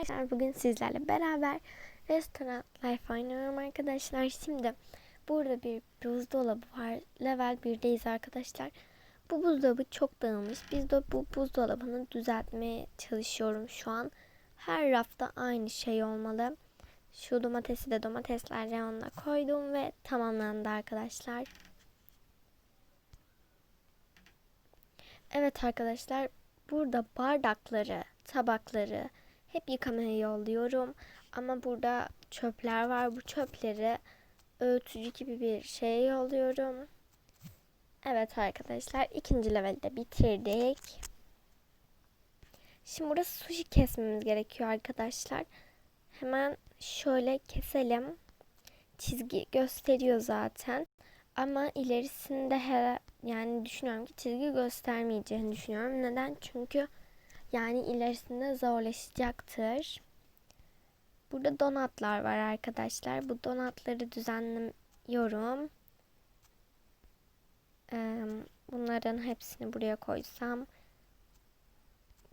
Arkadaşlar bugün sizlerle beraber restoran life oynuyorum arkadaşlar. Şimdi burada bir buzdolabı var. Level 1'deyiz arkadaşlar. Bu buzdolabı çok dağılmış. Biz de bu buzdolabını düzeltmeye çalışıyorum şu an. Her rafta aynı şey olmalı. Şu domatesi de domatesler reyonuna koydum ve tamamlandı arkadaşlar. Evet arkadaşlar burada bardakları, tabakları hep yıkamaya yolluyorum. Ama burada çöpler var. Bu çöpleri öğütücü gibi bir şeye yolluyorum. Evet arkadaşlar ikinci levelde bitirdik. Şimdi burası sushi kesmemiz gerekiyor arkadaşlar. Hemen şöyle keselim. Çizgi gösteriyor zaten. Ama ilerisinde her yani düşünüyorum ki çizgi göstermeyeceğini düşünüyorum. Neden? Çünkü yani ilerisinde zorlaşacaktır. Burada donatlar var arkadaşlar. Bu donatları düzenliyorum. Bunların hepsini buraya koysam.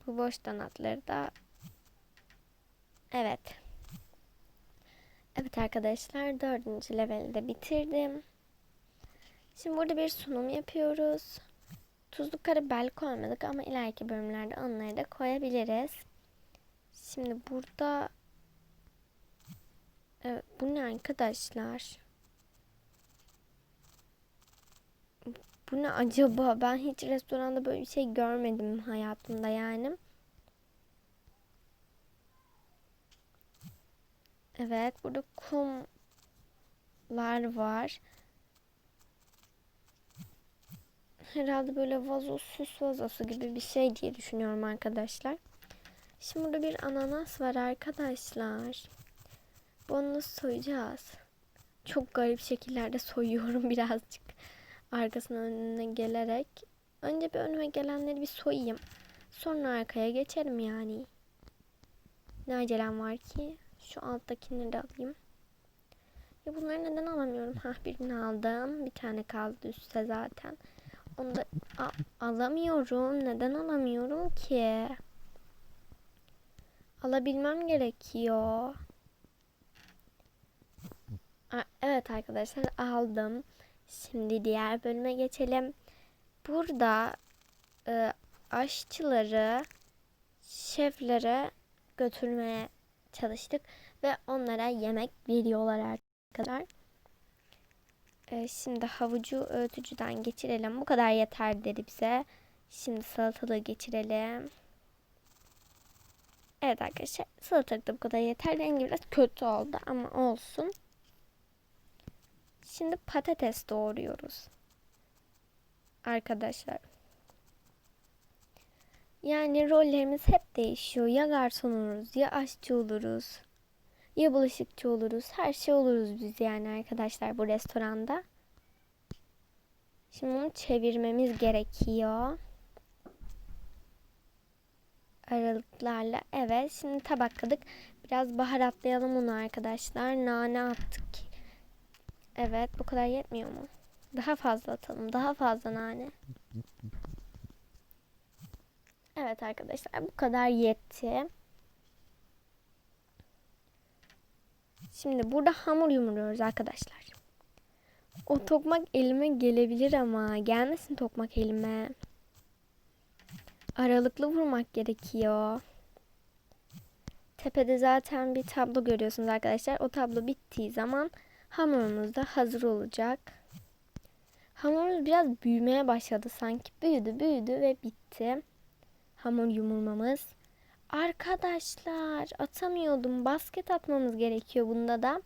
Bu boş donatları da Evet. Evet arkadaşlar dördüncü leveli de bitirdim. Şimdi burada bir sunum yapıyoruz. Tuzlu karabibel koymadık ama ileriki bölümlerde onları da koyabiliriz. Şimdi burada evet, bu ne arkadaşlar? Bu ne acaba? Ben hiç restoranda böyle bir şey görmedim hayatımda yani. Evet, burada kumlar var. Herhalde böyle vazo, süs vazosu gibi bir şey diye düşünüyorum arkadaşlar. Şimdi burada bir ananas var arkadaşlar. Bunu nasıl soyacağız? Çok garip şekillerde soyuyorum birazcık. Arkasına önüne gelerek. Önce bir önüme gelenleri bir soyayım. Sonra arkaya geçerim yani. Ne acelem var ki? Şu alttakini de alayım. Ya bunları neden alamıyorum? Hah birini aldım. Bir tane kaldı üstte zaten. Onu da alamıyorum. Neden alamıyorum ki? Alabilmem gerekiyor. A evet arkadaşlar aldım. Şimdi diğer bölüme geçelim. Burada e, aşçıları şeflere götürmeye çalıştık ve onlara yemek veriyorlar arkadaşlar. Ee, şimdi havucu öğütücüden geçirelim. Bu kadar yeter dedi bize. Şimdi salatalığı geçirelim. Evet arkadaşlar salatalık da bu kadar yeter. Rengi biraz kötü oldu ama olsun. Şimdi patates doğruyoruz. Arkadaşlar. Yani rollerimiz hep değişiyor. Ya garson oluruz ya aşçı oluruz ya bulaşıkçı oluruz. Her şey oluruz biz yani arkadaşlar bu restoranda. Şimdi bunu çevirmemiz gerekiyor. Aralıklarla. Evet şimdi tabakladık. Biraz baharatlayalım onu arkadaşlar. Nane attık. Evet bu kadar yetmiyor mu? Daha fazla atalım. Daha fazla nane. Evet arkadaşlar bu kadar yetti. Şimdi burada hamur yumuruyoruz arkadaşlar. O tokmak elime gelebilir ama gelmesin tokmak elime. Aralıklı vurmak gerekiyor. Tepede zaten bir tablo görüyorsunuz arkadaşlar. O tablo bittiği zaman hamurumuz da hazır olacak. Hamurumuz biraz büyümeye başladı sanki. Büyüdü büyüdü ve bitti. Hamur yumurmamız. Arkadaşlar atamıyordum. Basket atmamız gerekiyor bunda da.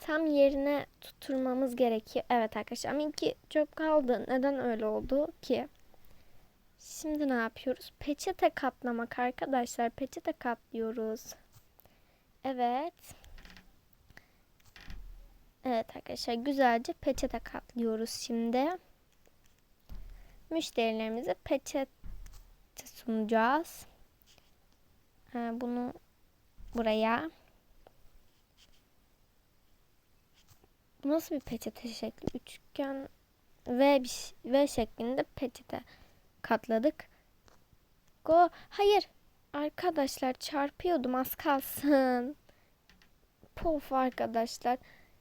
Tam yerine tutturmamız gerekiyor. Evet arkadaşlar ama iki çöp kaldı. Neden öyle oldu ki? Şimdi ne yapıyoruz? Peçete katlamak arkadaşlar. Peçete katlıyoruz. Evet. Evet arkadaşlar güzelce peçete katlıyoruz şimdi. Müşterilerimize peçete sunacağız. Bunu buraya. Bu nasıl bir peçete şekli? Üçgen V, v şeklinde peçete katladık. Go. Hayır. Arkadaşlar çarpıyordum az kalsın. Pof arkadaşlar.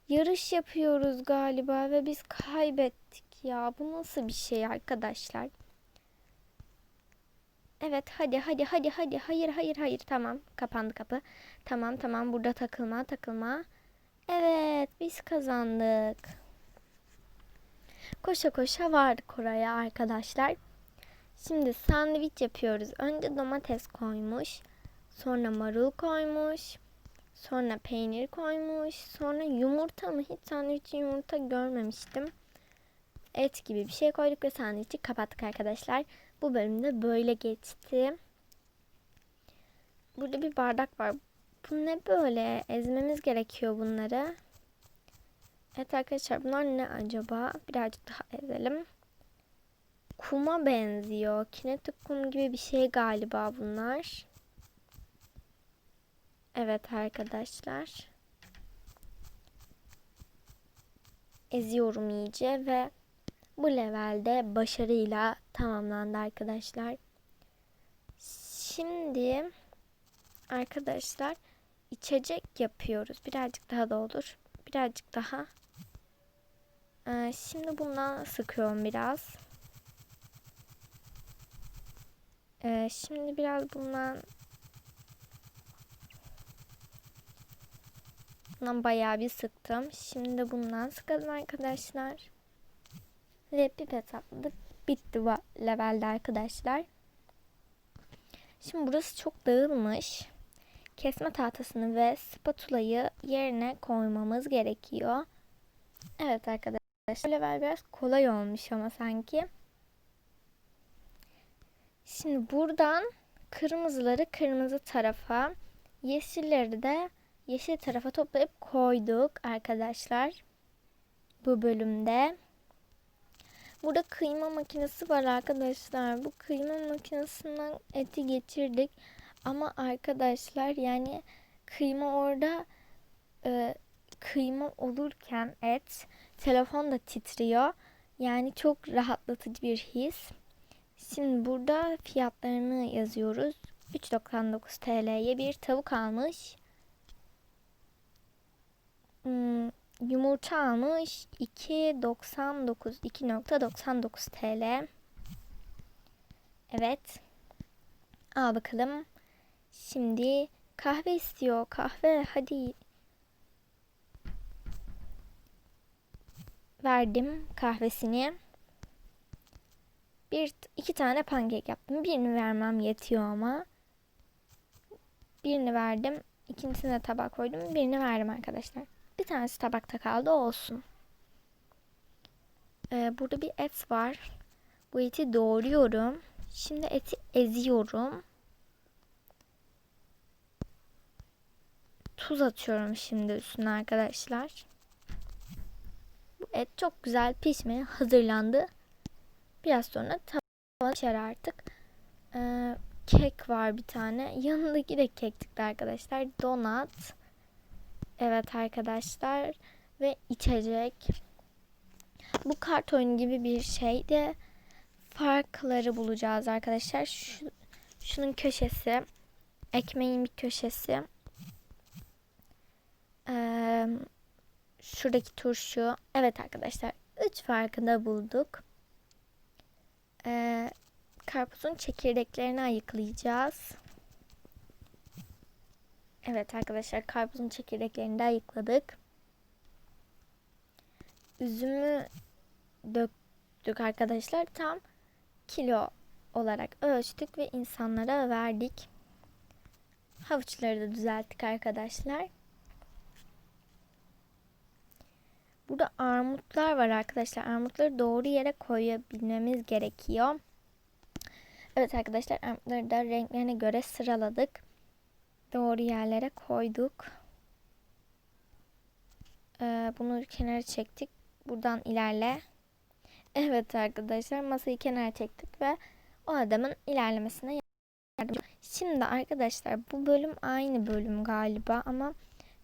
Yarış yapıyoruz galiba ve biz kaybettik ya. Bu nasıl bir şey arkadaşlar? Evet hadi hadi hadi hadi. Hayır hayır hayır tamam. Kapandı kapı. Tamam tamam burada takılma takılma. Evet biz kazandık. Koşa koşa vardık oraya arkadaşlar. Şimdi sandviç yapıyoruz. Önce domates koymuş. Sonra marul koymuş. Sonra peynir koymuş. Sonra yumurta mı? Hiç sandviçi yumurta görmemiştim. Et gibi bir şey koyduk ve sandviçi kapattık arkadaşlar. Bu bölümde böyle geçti. Burada bir bardak var. Bu ne böyle? Ezmemiz gerekiyor bunları. Evet arkadaşlar bunlar ne acaba? Birazcık daha ezelim. Kuma benziyor. Kinetik kum gibi bir şey galiba bunlar. Evet arkadaşlar. Eziyorum iyice ve bu levelde başarıyla tamamlandı arkadaşlar. Şimdi arkadaşlar içecek yapıyoruz. Birazcık daha da olur. Birazcık daha. Ee, şimdi bundan sıkıyorum biraz. Ee, şimdi biraz bundan bundan bayağı bir sıktım. Şimdi bundan sıkalım arkadaşlar. Ve pipet atladık. Bitti bu levelde arkadaşlar. Şimdi burası çok dağılmış. Kesme tahtasını ve spatulayı yerine koymamız gerekiyor. Evet arkadaşlar. Level biraz kolay olmuş ama sanki. Şimdi buradan kırmızıları kırmızı tarafa, yeşilleri de yeşil tarafa toplayıp koyduk arkadaşlar. Bu bölümde. Burada kıyma makinesi var arkadaşlar. Bu kıyma makinesinden eti geçirdik. Ama arkadaşlar yani kıyma orada e, kıyma olurken et telefon da titriyor. Yani çok rahatlatıcı bir his. Şimdi burada fiyatlarını yazıyoruz. 3.99 TL'ye bir tavuk almış. Hmm, yumurta almış. 2.99 2.99 TL. Evet. Al bakalım. Şimdi kahve istiyor. Kahve hadi. Verdim kahvesini. Bir, iki tane pankek yaptım. Birini vermem yetiyor ama. Birini verdim. İkincisine tabak koydum. Birini verdim arkadaşlar. Bir tanesi tabakta kaldı olsun. Ee, burada bir et var. Bu eti doğruyorum. Şimdi eti eziyorum. Tuz atıyorum şimdi üstüne arkadaşlar. Bu et çok güzel pişmeye hazırlandı. Biraz sonra tavada pişer artık. Ee, kek var bir tane. Yanındaki de kektikti arkadaşlar. Donat. Evet arkadaşlar. Ve içecek. Bu kart oyunu gibi bir şey de farkları bulacağız arkadaşlar. Şu, şunun köşesi. Ekmeğin bir köşesi. Ee, şuradaki turşu. Evet arkadaşlar. Üç farkı da bulduk. Ee, karpuzun çekirdeklerini ayıklayacağız. Evet arkadaşlar karpuzun çekirdeklerini de ayıkladık. Üzümü döktük arkadaşlar. Tam kilo olarak ölçtük ve insanlara verdik. Havuçları da düzelttik arkadaşlar. Burada armutlar var arkadaşlar. Armutları doğru yere koyabilmemiz gerekiyor. Evet arkadaşlar armutları da renklerine göre sıraladık. Doğru yerlere koyduk. Ee, bunu kenara çektik. Buradan ilerle. Evet arkadaşlar masayı kenara çektik ve o adamın ilerlemesine yardımcı. Şimdi arkadaşlar bu bölüm aynı bölüm galiba ama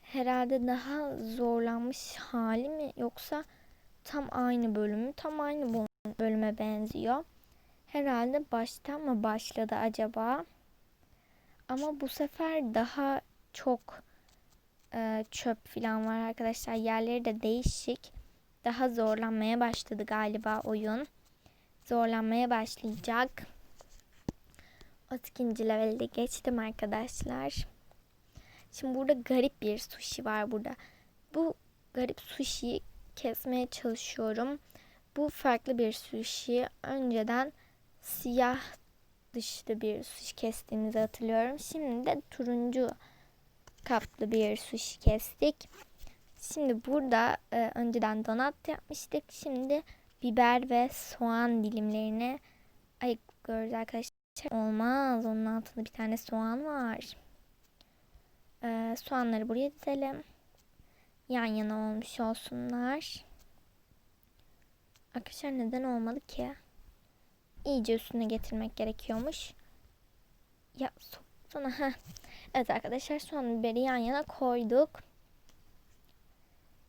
herhalde daha zorlanmış hali mi yoksa tam aynı bölümü tam aynı bölüme benziyor. Herhalde baştan mı başladı acaba? Ama bu sefer daha çok e, çöp falan var arkadaşlar. Yerleri de değişik. Daha zorlanmaya başladı galiba oyun. Zorlanmaya başlayacak. 32. levelde geçtim arkadaşlar. Şimdi burada garip bir sushi var burada. Bu garip sushi'yi kesmeye çalışıyorum. Bu farklı bir sushi. Önceden siyah dışlı bir sushi kestiğimizi hatırlıyorum. Şimdi de turuncu kaplı bir sushi kestik. Şimdi burada e, önceden donat yapmıştık. Şimdi biber ve soğan dilimlerini ayıklıyoruz arkadaşlar. Olmaz. Onun altında bir tane soğan var. E, soğanları buraya dizelim. Yan yana olmuş olsunlar. Arkadaşlar neden olmadı ki? İyice üstüne getirmek gerekiyormuş. Ya soksana. Heh. Evet arkadaşlar soğan biberi yan yana koyduk.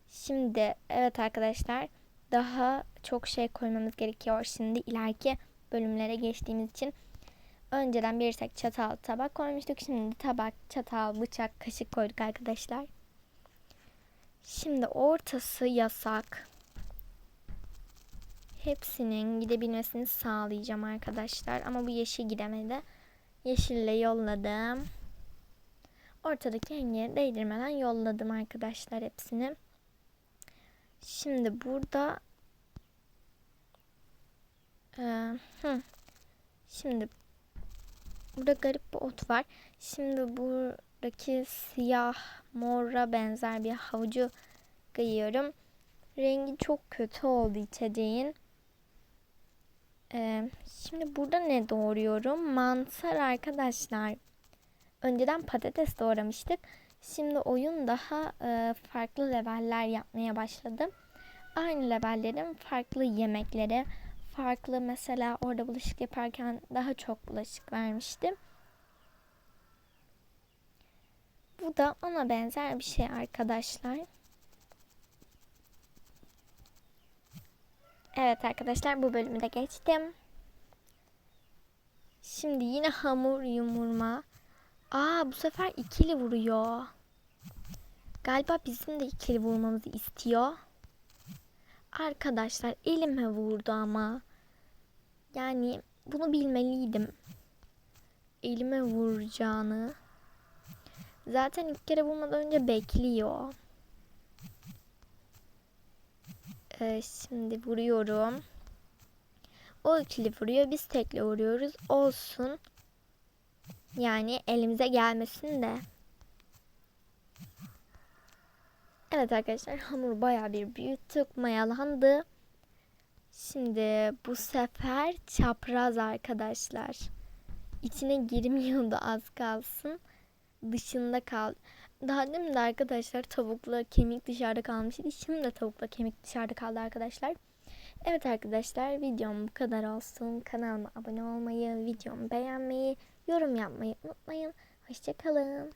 Şimdi evet arkadaşlar daha çok şey koymamız gerekiyor. Şimdi ileriki bölümlere geçtiğimiz için önceden bir tek çatal tabak koymuştuk. Şimdi tabak, çatal, bıçak, kaşık koyduk arkadaşlar. Şimdi ortası yasak. Hepsinin gidebilmesini sağlayacağım arkadaşlar. Ama bu yeşil gidemedi. Yeşille yolladım. Ortadaki engeli değdirmeden yolladım arkadaşlar hepsini. Şimdi burada hı. Şimdi burada garip bir ot var. Şimdi buradaki siyah mora benzer bir havucu kıyıyorum. Rengi çok kötü oldu içeceğin. Ee, şimdi burada ne doğruyorum? Mantar arkadaşlar. Önceden patates doğramıştık. Şimdi oyun daha e, farklı leveller yapmaya başladı. Aynı levellerin farklı yemekleri, farklı mesela orada bulaşık yaparken daha çok bulaşık vermiştim. Bu da ona benzer bir şey arkadaşlar. Evet arkadaşlar bu bölümü de geçtim. Şimdi yine hamur yumurma. Aa bu sefer ikili vuruyor. Galiba bizim de ikili vurmamızı istiyor. Arkadaşlar elime vurdu ama. Yani bunu bilmeliydim. Elime vuracağını. Zaten ilk kere vurmadan önce bekliyor. Ee, şimdi vuruyorum. O ikili vuruyor. Biz tekle vuruyoruz. Olsun. Yani elimize gelmesin de. Evet arkadaşlar hamur baya bir büyüttük. Mayalandı. Şimdi bu sefer çapraz arkadaşlar. İçine girmiyordu az kalsın. Dışında kaldı. Daha demin de arkadaşlar tavukla kemik dışarıda kalmıştı. Şimdi de tavukla kemik dışarıda kaldı arkadaşlar. Evet arkadaşlar videom bu kadar olsun. Kanalıma abone olmayı, videomu beğenmeyi, yorum yapmayı unutmayın. Hoşçakalın.